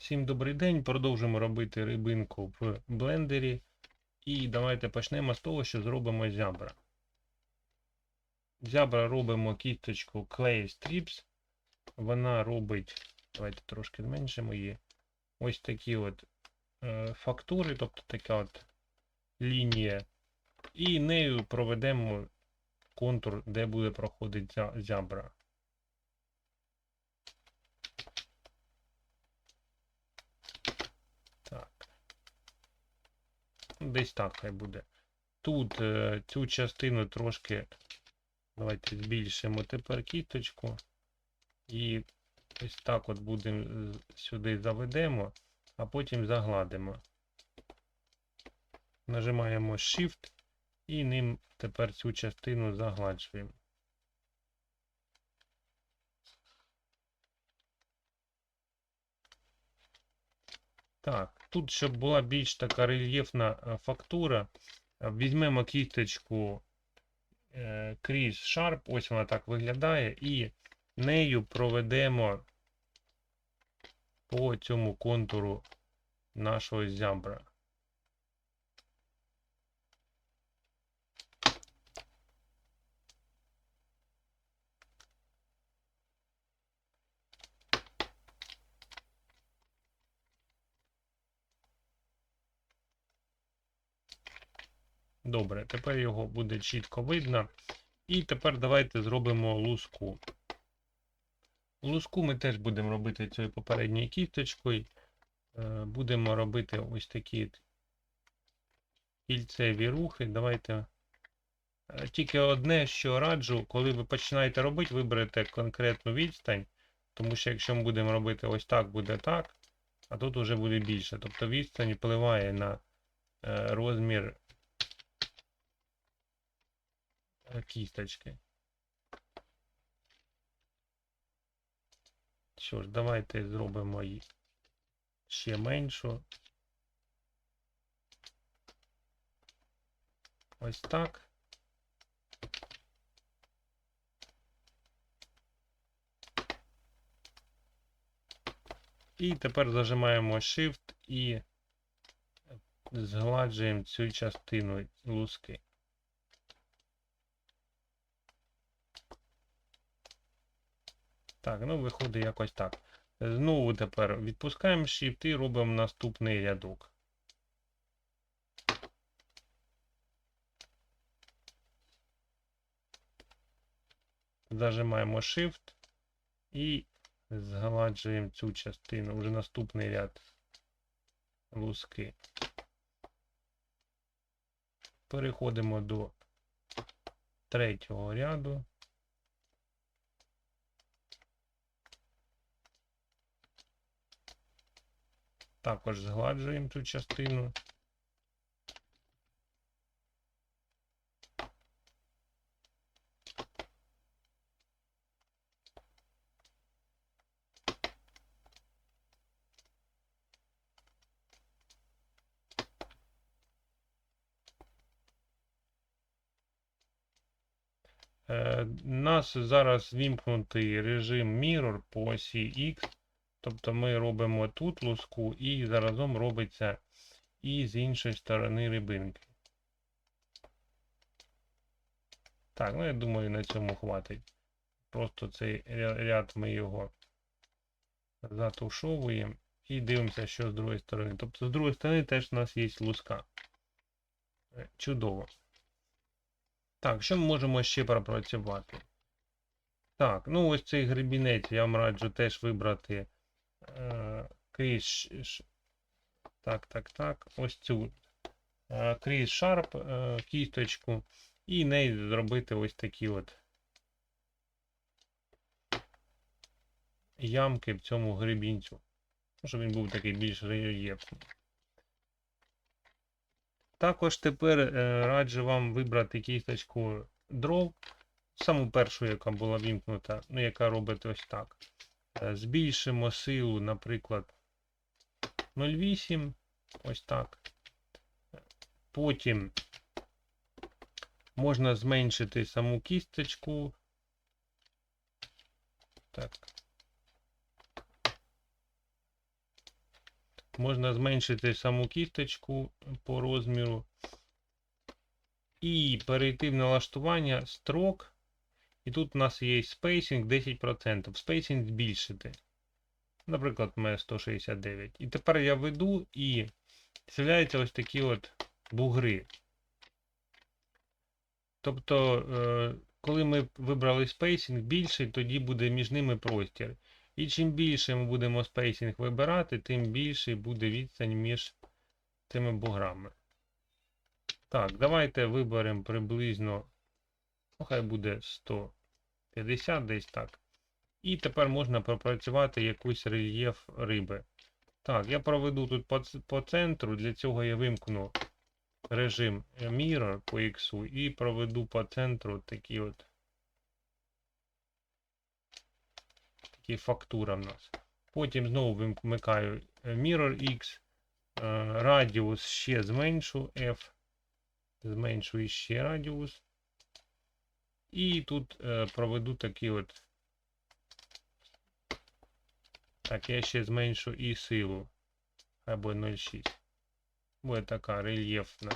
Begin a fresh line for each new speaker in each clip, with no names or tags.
Всім добрий день. Продовжуємо робити рибинку в блендері. І давайте почнемо з того, що зробимо зябра. Зябра робимо кісточку Clay Strips. Вона робить, давайте трошки зменшимо її. Ось такі от е, фактури, тобто така от лінія. І нею проведемо контур, де буде проходити зя- зябра. Десь так хай буде. Тут е, цю частину трошки. Давайте збільшимо тепер кісточку. І ось так от будемо сюди заведемо, а потім загладимо. Нажимаємо Shift і ним тепер цю частину загладжуємо. Так, тут, щоб була більш така рельєфна е, фактура, е, візьмемо кісточку е, Crease Sharp, ось вона так виглядає, і нею проведемо по цьому контуру нашого зябра. Добре, тепер його буде чітко видно. І тепер давайте зробимо луску. Луску ми теж будемо робити цією попередньою кісточкою. Е, Будемо робити ось такі кільцеві рухи. Давайте. е, Тільки одне, що раджу, коли ви починаєте робити, виберете конкретну відстань. Тому що якщо ми будемо робити ось так, буде так, а тут вже буде більше. Тобто відстань впливає на е, розмір е, кісточки. Що ж, давайте зробимо її ще меншу. Ось так. І тепер зажимаємо Shift і згладжуємо цю частину луски. Так, ну виходить якось так. Знову тепер відпускаємо Shift і робимо наступний рядок. Зажимаємо Shift і згладжуємо цю частину, вже наступний ряд луски. Переходимо до третього ряду. Також згладжуємо цю частину. Е, Нас зараз вімкнутий режим Mirror по осі X. Тобто ми робимо тут луску і заразом робиться і з іншої сторони рибинки. Так, ну я думаю, на цьому хватить. Просто цей ряд ми його затушовуємо і дивимося, що з другої сторони. Тобто з другої сторони теж у нас є луска. Е, Чудово. Так, що ми можемо ще пропрацювати? Так, ну ось цей гребінець я вам раджу теж вибрати крізь. ш- ш- Так, так, так. Ось цю е, крізь шарп е, кісточку і нею зробити ось такі от ямки в цьому гребінцю. Щоб він був такий більш рельєфний. Також тепер е, раджу вам вибрати кісточку дров, саму першу, яка була вімкнута, ну, яка робить ось так. Е, Збільшимо силу, наприклад, 0,8, ось так. Потім можна зменшити саму кісточку. Так. Можна зменшити саму кісточку по розміру. І перейти в налаштування строк. І тут у нас є спейсинг 10%. Спейсинг збільшити. Наприклад, у мене 169. І тепер я веду і з'являються ось такі от бугри. Тобто, е, коли ми вибрали спейсинг більший, тоді буде між ними простір. І чим більше ми будемо спейсинг вибирати, тим більший буде відстань між цими буграми. Так, давайте виберемо приблизно, ну, хай буде 150 десь так. І тепер можна пропрацювати якийсь рельєф риби. Так, я проведу тут по, по центру. Для цього я вимкну режим Mirror по X і проведу по центру такі от такі фактура в нас. Потім знову вимикаю е, Mirror X, е, радіус ще зменшу F, зменшу іще радіус. І тут е, проведу такі от. Так, я ще зменшу і силу. Або 0,6. Буде така рельєфна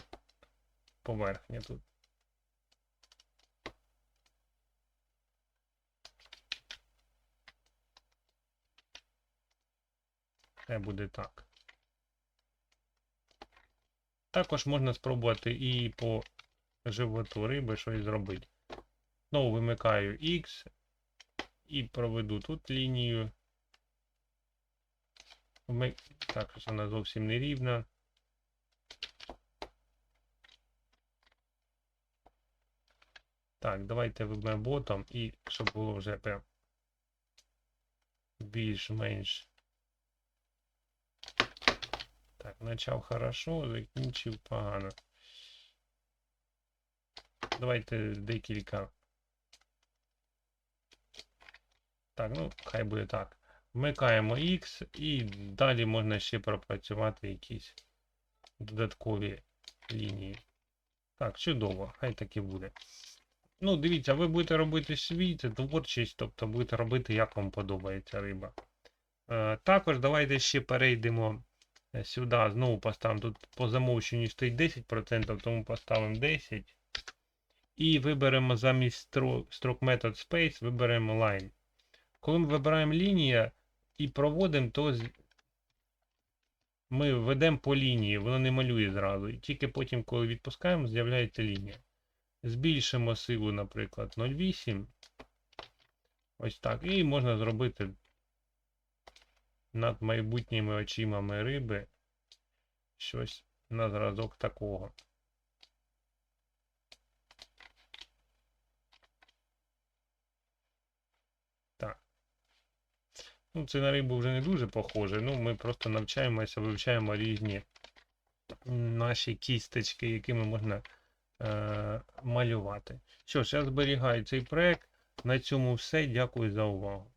поверхня тут. Хай буде так. Також можна спробувати і по животу риби щось зробити. Знову вимикаю X і проведу тут лінію. Вми- Також вона зовсім не рівна. Так, давайте виберемо ботом і щоб було вже прям більш-менш. Так, почав хорошо, закінчив погано. Давайте декілька. Так, ну, хай буде так. Вмикаємо X і далі можна ще пропрацювати якісь додаткові лінії. Так, чудово, хай так і буде. Ну, дивіться, ви будете робити свій, це творчість, тобто будете робити, як вам подобається риба. Е, також давайте ще перейдемо е, сюди, знову поставимо тут по замовченню стоїть 10%, тому поставимо 10. І виберемо замість строк, method space, виберемо line. Коли ми вибираємо лінія і проводимо, то ми ведемо по лінії, воно не малює зразу. І тільки потім, коли відпускаємо, з'являється лінія. Збільшимо силу, наприклад, 0,8. Ось так. І можна зробити над майбутніми очимами риби щось на зразок такого. Ну, це на рибу вже не дуже похоже. Ну, ми просто навчаємося, вивчаємо різні наші кісточки, якими можна е, малювати. Що ж, я зберігаю цей проект. На цьому все. Дякую за увагу.